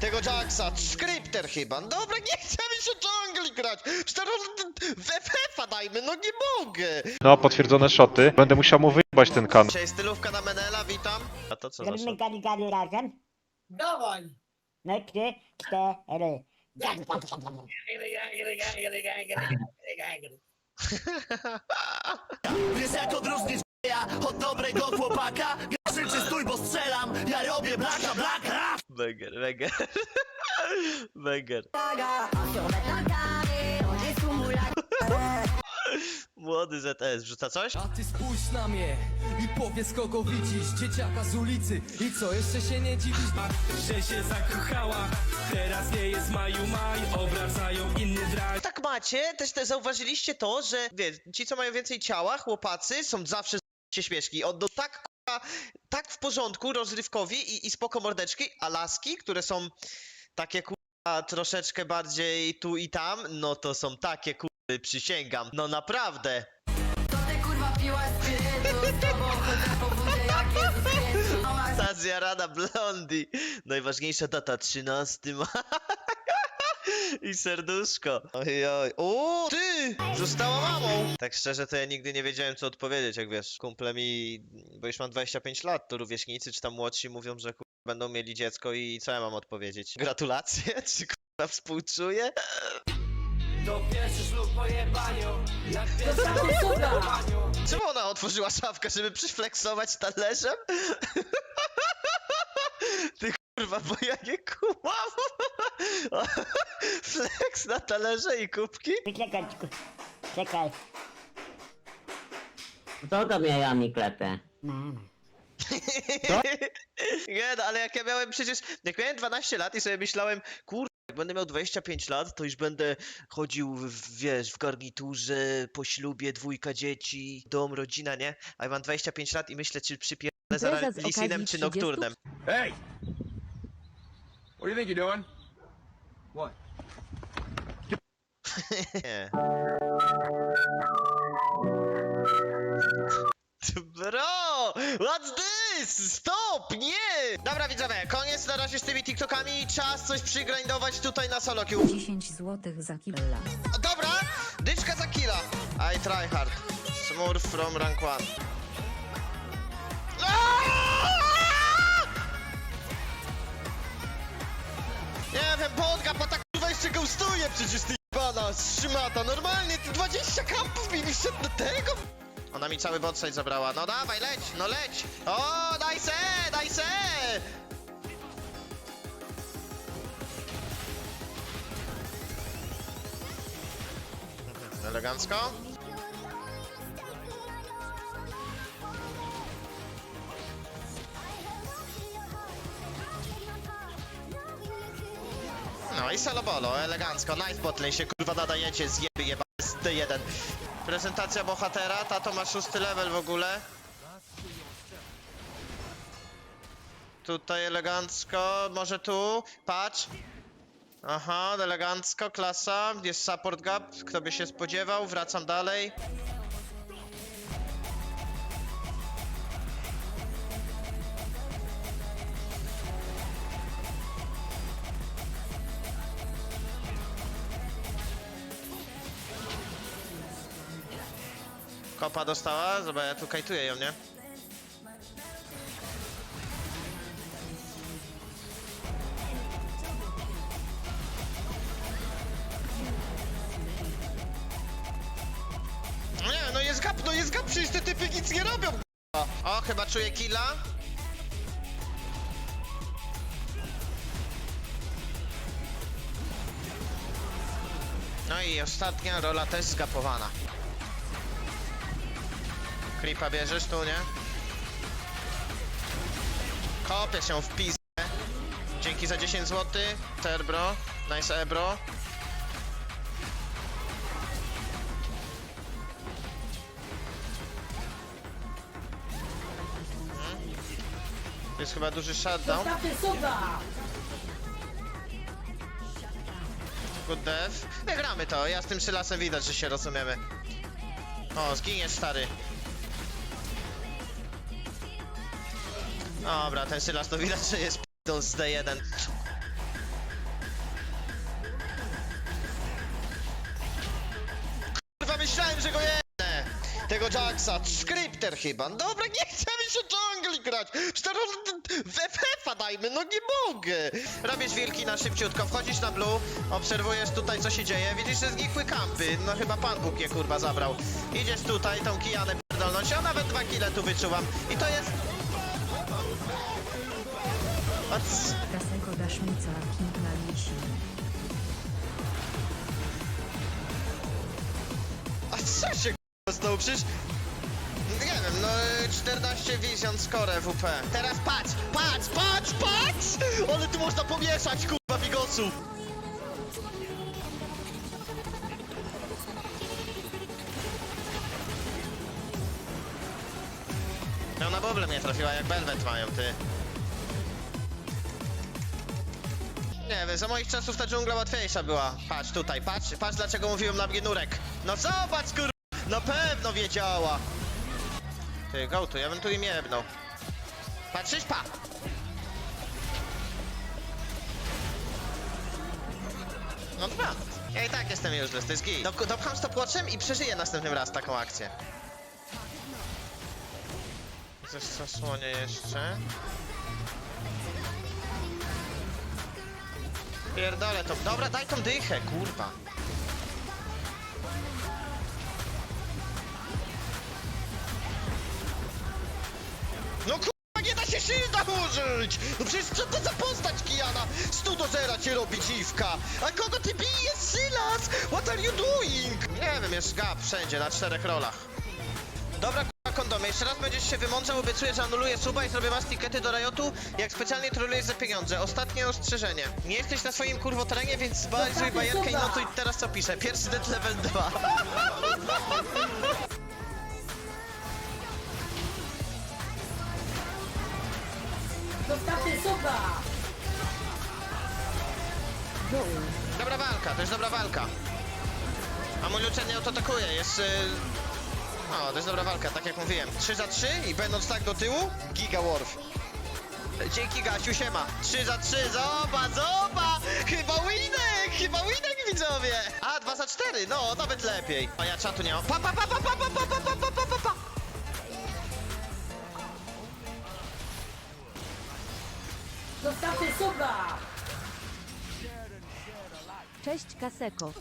tego Jacksa, Scripter chyba. No Dobra, nie chcę mi się dżungli grać. Cztero w FF-a dajmy, no nie mogę. No, potwierdzone szoty. Będę musiał mu wyjebać ten kan. Dzisiaj stylówka na Menela, witam. A to co za Zrobimy szot? gari gari razem. Dawaj! No trzy, cztery. Wiesz jak odróżnić ja od dobrego chłopaka? Krzyczy stój, bo strzelam, ja robię blaka, blaka Weger, weger. Weger. Młody ZS, wrzuca coś? A ty spójrz na mnie i powiedz kogo widzisz Dzieciaka z ulicy i co, jeszcze się nie dziwisz? że się zakochała Teraz nie jest maju maj, obracają inny drag Tak macie, też te zauważyliście to, że wiesz, ci co mają więcej ciała, chłopacy, są zawsze się śmieszki. On no tak tak w porządku, rozrywkowi i, i spoko mordeczki, a laski, które są takie kurwa troszeczkę bardziej tu i tam, no to są takie kurwy, przysięgam. No naprawdę. Ta zjarana blondi. Najważniejsza data 13 ma. I serduszko. Ojoj. O, ty! Została mamą! Tak szczerze to ja nigdy nie wiedziałem co odpowiedzieć, jak wiesz. Kumple mi, bo już mam 25 lat, to rówieśnicy czy tam młodsi mówią, że kurwa, będą mieli dziecko i co ja mam odpowiedzieć? Gratulacje? Czy kurwa współczuję? To pierwszy ślub po jebaniu Jak Czemu ona otworzyła szafkę, żeby przyflexować talerzem? Kurwa, bo ja nie kumam. Flex na talerze i kubki? Czekaj, czekaj. Czekaj. Kto to mi klepie? Mama. Nie no, ale jak ja miałem przecież, jak miałem 12 lat i sobie myślałem, kur... Jak będę miał 25 lat, to już będę chodził, w, wiesz, w garniturze, po ślubie, dwójka dzieci, dom, rodzina, nie? A ja mam 25 lat i myślę, czy przypierdolę Impreza za z Lisinem czy 30 Nocturnem. Hey! What do you think you're doing? What? Bro! What's this? Stop! Nie! Dobra widzowie, koniec na razie z tymi TikTokami. Czas coś przygrindować tutaj na solo queue. 10 zł za killa. Dobra, dyczka za killa. I try hard. Smurf from rank 1. Wiem, podga, bo tak kurwa jeszcze ghostuje przecież ty jebana szmata. Normalnie ty 20 kampów mi wyszedł do tego. Ona mi cały botside zabrała. No dawaj, leć, no leć. O, daj se, daj se. Elegancko. No i Salobolo, elegancko, nice botlane się kurwa nadajecie, zjeby jeba z D1. Prezentacja bohatera, tato ma szósty level w ogóle. Tutaj elegancko, może tu, patrz. Aha, elegancko, klasa, jest support gap, kto by się spodziewał, wracam dalej. Kopa dostała, zobacz, ja tu kajtuję ją, nie? Nie, no jest gap, no jest gap, przecież te typy nic nie robią, k***a. O, chyba czuję killa. No i ostatnia rola też zgapowana. Creepa bierzesz tu, nie? Kopię się w pizdę. Dzięki za 10 zł. Terbro. Nice ebro. Mhm. To jest chyba duży shutdown. Good death. Wygramy to. Ja z tym Sylasem widać, że się rozumiemy. O, zginiesz stary. Dobra, ten Sylas to widać, że jest p***ą z D1. Kurwa, myślałem, że go jedne! Tego Jacksa, Scripter chyba. Dobra, nie chce mi się jungli grać! Cztery w FF-a dajmy, no nie mogę! Robisz wilki na szybciutko, wchodzisz na blue, obserwujesz tutaj co się dzieje, widzisz, że znikły kampy, no chyba Pan Bóg je kurwa zabrał. Idziesz tutaj, tą kijanę pierdolność, ja nawet dwa kile tu wyczuwam. I to jest a c- Kaseko dasz mi King na lisi. A co się k***a? Przecież... Nie wiem, no y, 14 Vision score WP. Teraz patrz, patrz, patrz, patrz! Ale tu można pomieszać, kurwa, bigosów! No na boble mnie trafiła, jak Belvet mają, ty. Nie wiem, za moich czasów ta dżungla łatwiejsza była. Patrz tutaj, patrz, patrz dlaczego mówiłem na Nurek. No zobacz, kur... Na pewno wiedziała. Ty, go tu, ja bym tu im jebnął. Patrzysz, pa! No dwa. Ja i tak jestem useless, to jest git. Dop- Dopcham stopwatchem i przeżyję następnym raz taką akcję. Coś zasłonie jeszcze. Pierdolę to. Dobra, daj tą dychę, kurwa. No kurwa, nie da się shielda użyć! No przecież co to za postać Kijana? 100 do zera cię robi dziwka! A kogo ty bijesz, Sylas? What are you doing? Nie wiem, jest gap wszędzie, na czterech rolach. Dobra, kondomy, jeszcze raz będziesz się wymądrzał, obiecuję, że anuluję suba i zrobię mass tikety do Riotu, jak specjalnie trolujesz za pieniądze. Ostatnie ostrzeżenie. Nie jesteś na swoim kurwo terenie, więc zbazuj bajerkę i notuj teraz co piszę. Pierwszy dead level 2. Zostawcie suba! Dobra walka, to jest dobra walka. A mój nie autoatakuje, jest... Yy... O, to jest dobra walka, tak jak mówiłem. 3 za 3 i będąc tak do tyłu, Giga Worf. Dzięki Gasiu, siema. 3 za 3, zoba, zoba! Chyba winek, chyba winek widzowie! A, 2 za 4, no, nawet lepiej. A ja czatu nie mam. Pa, pa, pa, pa, pa, pa, pa, pa, pa, pa, pa, pa. Zostawcie suba! Cześć Kaseko.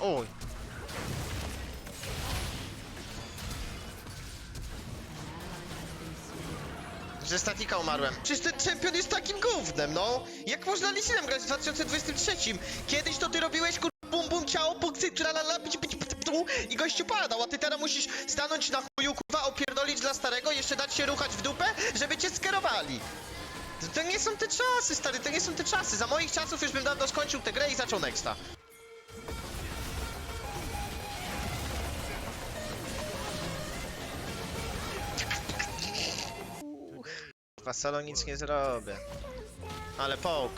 Oj. Ze statika umarłem. Przecież ten czempion jest takim gównem, no. Jak można Lisinem grać w 2023? Kiedyś to ty robiłeś kur... bum bum ciało, punkty, tralala, pić, pić, pić, tu i gościu padał, a ty teraz musisz stanąć na chuju, kurwa, opierdolić dla starego, jeszcze dać się ruchać w dupę, żeby cię skierowali. To nie są te czasy, stary, to nie są te czasy. Za moich czasów już bym dawno skończył tę grę i zaczął nexta. Kurwa, solo nic nie zrobię. Ale połk.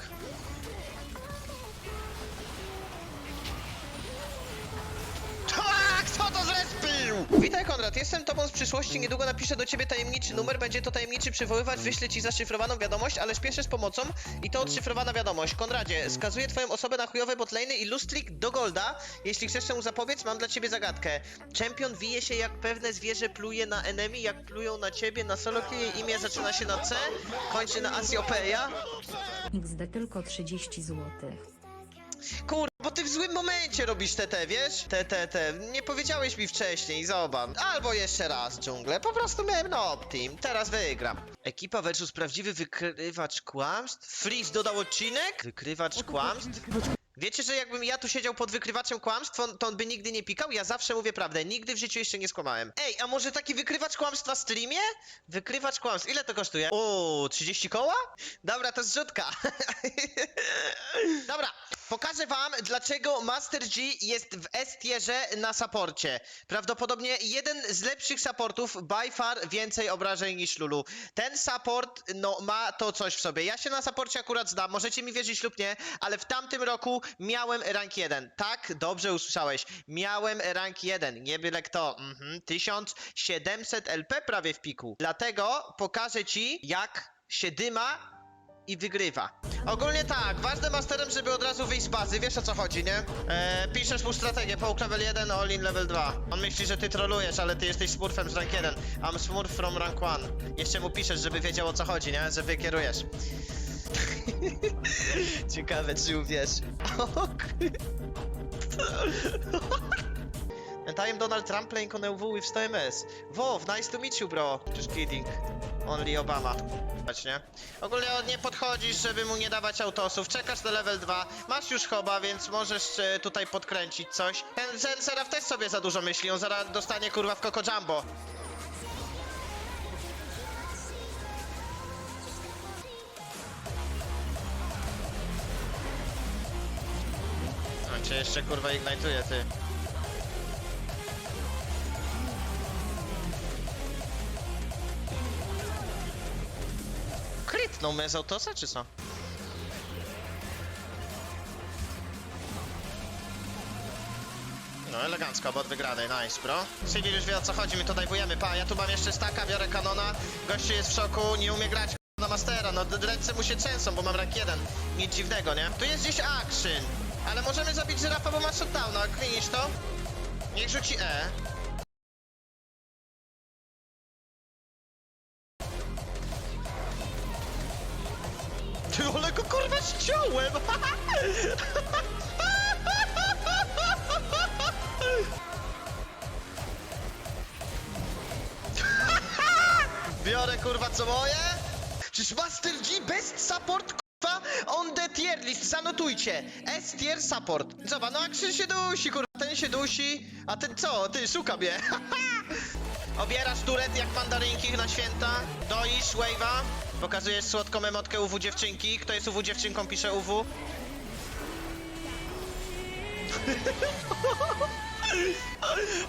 Witaj Konrad, jestem tobą z przyszłości, niedługo napiszę do ciebie tajemniczy numer, będzie to tajemniczy przywoływacz, wyślę ci zaszyfrowaną wiadomość, ale śpieszę z pomocą i to odszyfrowana wiadomość. Konradzie, skazuję twoją osobę na chujowe botlane i lustrik do golda. Jeśli chcesz temu zapobiec, mam dla ciebie zagadkę. Champion wije się jak pewne zwierzę pluje na enemy, jak plują na ciebie, na solo kill jej imię zaczyna się na C, kończy na Asiopeia. XD tylko 30 złotych. Kur... ty w złym momencie robisz TT, wiesz? TT, te. Nie powiedziałeś mi wcześniej, zobacz. Albo jeszcze raz dżunglę, po prostu miałem no optim, teraz wygram. Ekipa versus prawdziwy wykrywacz kłamstw? Freeze dodał odcinek? Wykrywacz kłamstw? Wiecie, że jakbym ja tu siedział pod wykrywaczem kłamstw, on, to on by nigdy nie pikał? Ja zawsze mówię prawdę, nigdy w życiu jeszcze nie skłamałem. Ej, a może taki wykrywacz kłamstw na streamie? Wykrywacz kłamstw, ile to kosztuje? O, 30 koła? Dobra, to zrzutka. Dobra, pokażę wam, dlaczego Master G jest w S-tierze na saporcie. Prawdopodobnie jeden z lepszych supportów, by far więcej obrażeń niż Lulu. Ten support, no, ma to coś w sobie. Ja się na saporcie akurat znam, możecie mi wierzyć lub nie, ale w tamtym roku miałem rank 1. Tak, dobrze usłyszałeś. Miałem rank 1, nie byle kto. Mhm, 1700 LP prawie w piku. Dlatego pokażę ci, jak się dyma i wygrywa. Ogólnie tak, ważnym masterem, żeby od razu wyjść z bazy, wiesz o co chodzi, nie? E, piszesz mu strategię, połk level 1, all in level 2. On myśli, że ty trolujesz, ale ty jesteś smurfem z rank 1. I'm smurf from rank 1. Jeszcze mu piszesz, żeby wiedział o co chodzi, nie? Że wykierujesz. Ciekawe, czy uwierzy. O, And Donald Trump playing on EW with 100 MS. Wow, nice to meet you, bro. Just kidding. Only Obama. Nie? Ogólnie nie podchodzisz, żeby mu nie dawać autosów. Czekasz na level 2. Masz już choba, więc możesz e, tutaj podkręcić coś. Ten, ten Seraf też sobie za dużo myśli. On zaraz dostanie kurwa w Coco Jumbo. On cię jeszcze kurwa ignituje, ty. Krytnął mnie z autosa, czy co? No elegancko, bot wygrany, nice bro. Civil już wie o co chodzi, my to dajwujemy, pa, ja tu mam jeszcze staka, biorę kanona, gościu jest w szoku, nie umie grać na mastera, no ręce mu się trzęsą, bo mam rank 1, nic dziwnego, nie? Tu jest gdzieś action, ale możemy zabić żyrafa, bo ma shutdowna, klinisz to? Niech rzuci E. kurwa ściąłem! Biorę kurwa co moje? Przecież Master G best support kurwa on the tier list, zanotujcie. S tier support. Zobacz, no Action się dusi kurwa, ten się dusi, a ten co? Ty, szuka mnie. Obierasz turet jak mandarynki na święta, doisz wave'a, pokazujesz słodką emotkę UW dziewczynki. Kto jest UW dziewczynką, pisze UW.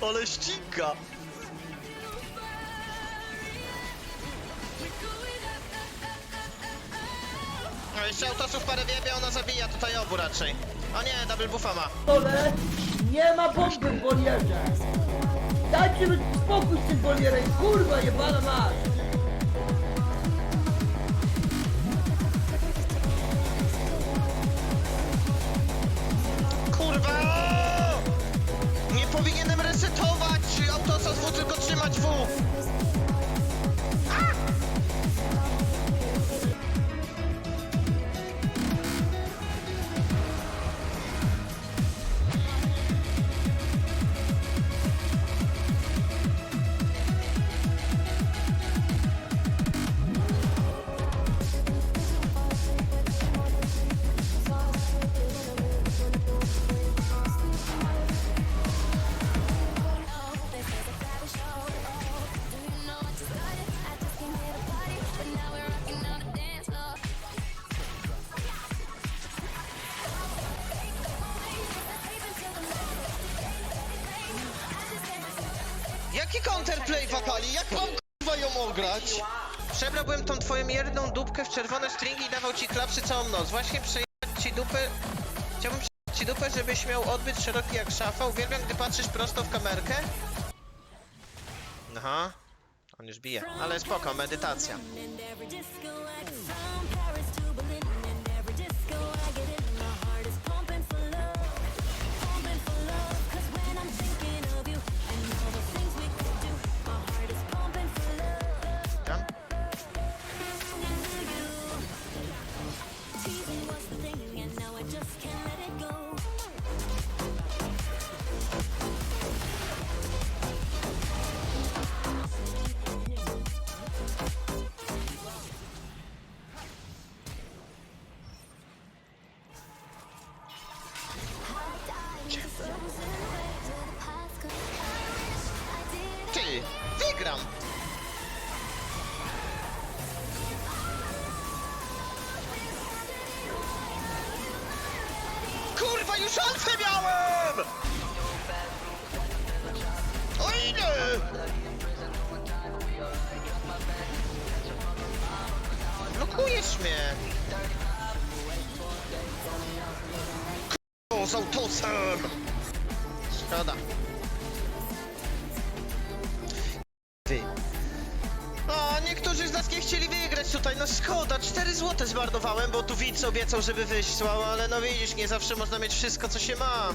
Ale ścinka! No jeszcze autosów parę wiebie, ona zabija tutaj obu raczej. O nie, double buffa ma. nie ma bomby w bolierze. Dajcie mi spokój z tym bolierem, kurwa jebana masz. Kurwa! Nie powinienem resetować autosa W, tylko trzymać W. Jaki counterplay wakali? Jak mam kurwa ją ograć? Przebrałbym tą twoją jedną dupkę w czerwone stringi i dawał ci klapsy całą noc. Właśnie przejechać ci dupę... Chciałbym przejechać ci dupę, żebyś miał odbyt szeroki jak szafa. Uwielbiam, gdy patrzysz prosto w kamerkę. Aha. On już bije. Ale spoko, medytacja. Blokujesz mnie! K***o, z autosem! Szkoda. Ty. O, niektórzy z nas wszystkie chcieli wygrać tutaj, no szkoda, 4 złote zmarnowałem, bo tu widz obiecał, żeby wysłał, ale no widzisz, nie zawsze można mieć wszystko, co się ma.